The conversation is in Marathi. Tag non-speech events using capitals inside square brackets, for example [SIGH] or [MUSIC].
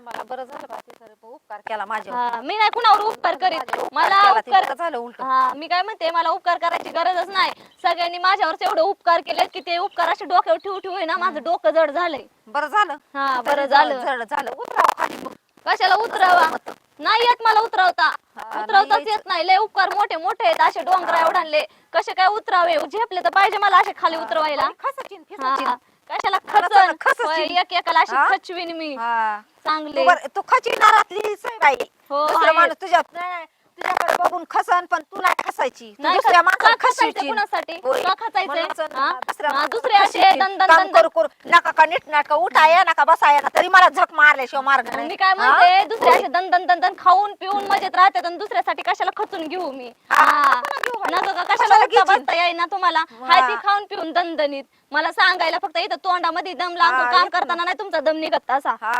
मला? बरं झालं बा ते खरं उपकार केला माझ्या हा, मी नाही कुणावर उपकार करीत. मला उपकार झालं उलट. हा मी काय म्हणते मला उपकार करायची गरजच नाही. सगळ्यांनी माझ्यावर एवढे उपकार केलेत की ते उपकार असे डोक्यावर ठेवू ठेवू आहे ना माझं डोकं जड झालंय. बरं झालं. हा तरी बरं झालं जड झालं उतराव खाली मग. कशाला उतरावा? नाही येत मला उतरवता. हा, उतरवताच नाही येत नाही. लय उपकार मोठे मोठे आहेत असे डोंगरा एवढाले. कसे काय उतरावे? झेपले तर पाहिजे मला असे खाली उतरवायला. आणि खसाचीन, फिसाचीन. हा. कशाला खरंच ना. [LAUGHS] होय, एक एकाला अशी हा? खचवीन मी हा. चांगले तू बरं- तू खचिनारातली बाई हो, दुसरा आहे. माणूस तुझ्या नाही, नाही, तुझ्याकडे बघून खसन पण तू नाही खसायची तू नाही दुसऱ्या माणसाला का खचायचं खसवशील. कुणासाठी? होय. का हा? दुसऱ्या हा, माणसाला दुसरे असे खसवशील. दन- दन- काम दन- करू करू नका का नीट नाटका उठा या नका बसा या ना तरी मला झक मारल्याशिवाय मार्ग नाही मी काय हा? म्हणते दुसरे असे दन दन दन दन खाऊन पिऊन मजेत राहतात आणि दुसऱ्यासाठी कशाला खचून घेऊ मी हा, हा. नको का कशाला कशाला उठता घेशील? बसता येईना तुम्हाला हा. हाय ती खाऊन पिऊन दणदणीत मला सांगायला फक्त इथं तोंडामध्ये दम लागतो हा, काम येत ना. करताना नाही तुमचा दम निघत असा हा